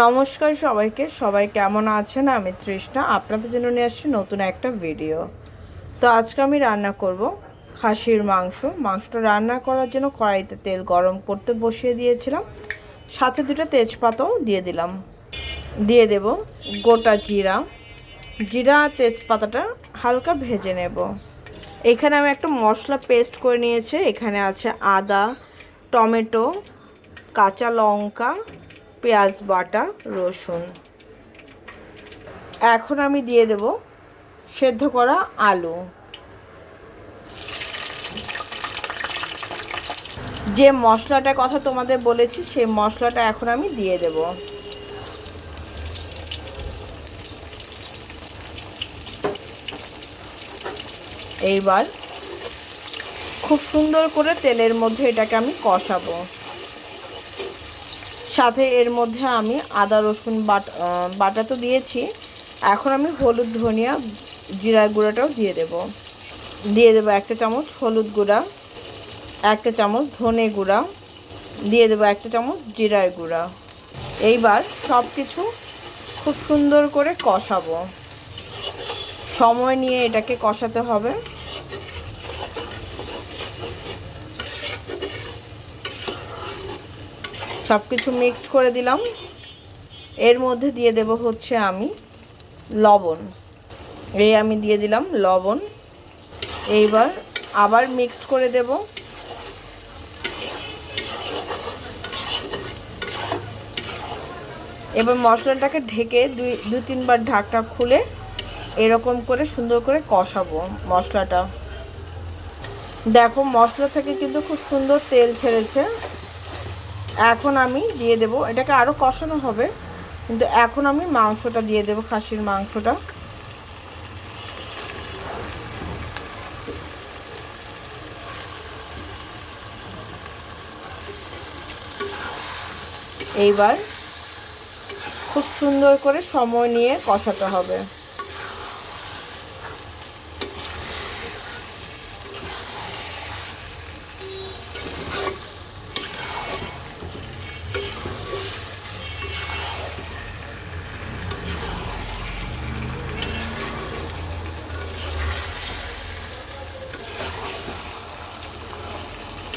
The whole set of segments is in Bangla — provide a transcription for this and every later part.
নমস্কার সবাইকে। সবাই কেমন আছেন? আমি তৃষ্ণা। আপনাদের জন্য নিয়ে আসছি নতুন একটা ভিডিও তো আজকে আমি রান্না করব খাসির মাংস। মাংসটা রান্না করার জন্য কড়াইতে তেল গরম করতে বসিয়ে দিয়েছিলাম। সাথে দুটো তেজপাতাও দিয়ে দিলাম। দিয়ে দেব গোটা জিরা। জিরা তেজপাতাটা হালকা ভেজে নেব। এখানে আমি একটা মশলা পেস্ট করে নিয়েছি। এখানে আছে আদা, টমেটো, কাঁচা লঙ্কা পেঁয়াজ, বাটা, রসুন। এখন আমি দিয়ে দেব সেদ্ধ করা আলু। যে মশলাটার কথা তোমাদের বলেছি, সেই মশলাটা এখন আমি দিয়ে দেব। এইবার খুব সুন্দর করে তেলের মধ্যে এটাকে আমি কষাবো। সাথে এর মধ্যে আমি আদা, রসুন বাটা বাটা তো দিয়েছি। এখন আমি হলুদ, ধনিয়া, জিরার গুঁড়াটাও দিয়ে দেব। দিয়ে দেবো একটা চামচ হলুদ গুঁড়া, একটা চামচ ধনে গুঁড়া, দিয়ে দেবো একটা চামচ জিরার গুঁড়া। এইবার সব কিছু খুব সুন্দর করে কষাবো। সময় নিয়ে এটাকে কষাতে হবে। সব কিছু মিক্সড করে দিলাম। এর মধ্যে দিয়ে দেব হচ্ছে আমি লবণ। এই আমি দিয়ে দিলাম লবণ। এইবার আবার মিক্সড করে দেব। এবার মশলাটাকে ঢেকে দুই, দু তিনবার ঢাকটা খুলে এরকম করে সুন্দর করে কষাবো মশলাটা। দেখো মশলা থেকে কিন্তু খুব সুন্দর তেল ছেড়েছে। এখন আমি দিয়ে দেব। এটাকে আরও কষানো হবে, কিন্তু এখন আমি মাংসটা দিয়ে দেব, খাসির মাংসটা। এইবার খুব সুন্দর করে সময় নিয়ে কষাতে হবে।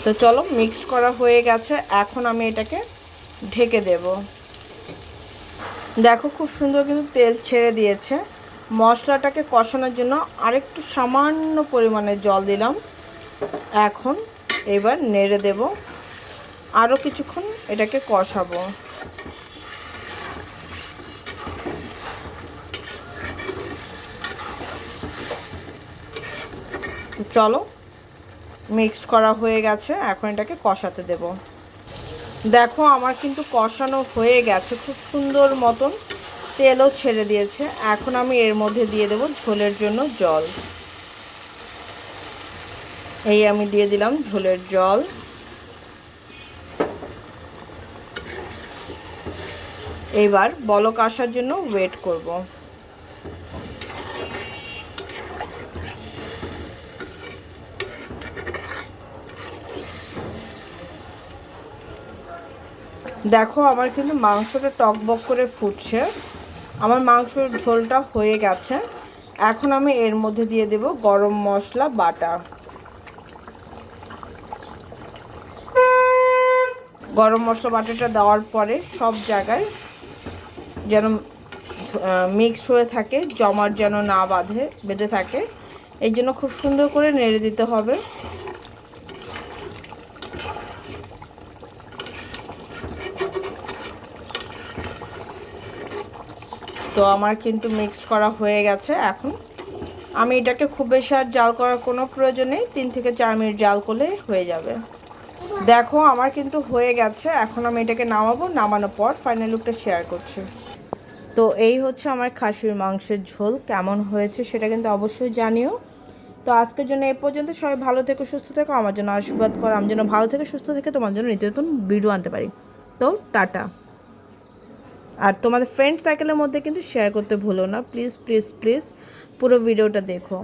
তো চলো মিক্সড করা হয়ে গেছে। এখন আমি এটাকে ঢেকে দেব। দেখো খুব সুন্দর কিন্তু তেল ছেড়ে দিয়েছে। মশলাটাকে কষানোর জন্য আরেকটু সামান্য পরিমাণে জল দিলাম। এখন এবার নেড়ে দেব। আরও কিছুক্ষণ এটাকে কষাবো। চলো মিক্সড করা হয়ে গেছে। এখন এটাকে কষাতে দেব। দেখো, আমার কিন্তু কষানো হয়ে গেছে খুব সুন্দর মতন। তেলও ছেড়ে দিয়েছে। এখন আমি এর মধ্যে দিয়ে দেব ঝোলের জন্য জল। এই আমি দিয়ে দিলাম ঝোলের জল। এবার বলক আসার জন্য ওয়েট করব। দেখো, আমার কিন্তু মাংসটা টকবক করে ফুটছে। আমার মাংসর ঝোলটা হয়ে গেছে। এখন আমি এর মধ্যে দিয়ে দেব গরম মশলা, বাটা। গরম মশলা, বাটাটা দেওয়ার পরে সব জায়গায় যেন মিক্সড হয়ে থাকে জমার যেন না বাঁধে, বেঁধে থাকে। এই জন্য খুব সুন্দর করে নেড়ে দিতে হবে। তো আমার কিন্তু মিক্সড করা হয়ে গেছে এখন। আমি এটাকে খুব বেশি আর জাল করার কোনো প্রয়োজন নেই, তিন থেকে চার মিনিট জাল করলে হয়ে যাবে। দেখো, আমার কিন্তু হয়ে গেছে, এখন আমি এটাকে নামাবো, নামানোর পর ফাইনাল লুকটা শেয়ার করছি। তো এই হচ্ছে আমার খাসির মাংসের ঝোল, কেমন হয়েছে সেটা কিন্তু অবশ্যই জানিও। তো আজকের জন্য এ পর্যন্ত, সবাই ভালো থেকে, সুস্থ থেকো, আমার জন্য আশীর্বাদ করো, আমি যেন ভালো থেকে, সুস্থ থেকে তোমার জন্য নিত্য নতুন ভিডিও আনতে পারি। তো টাটা। আর তোমাদের ফ্রেন্ড সার্কেলের মধ্যে কিন্তু শেয়ার করতে ভুলো না। প্লিজ প্লিজ প্লিজ পুরো ভিডিওটা দেখো।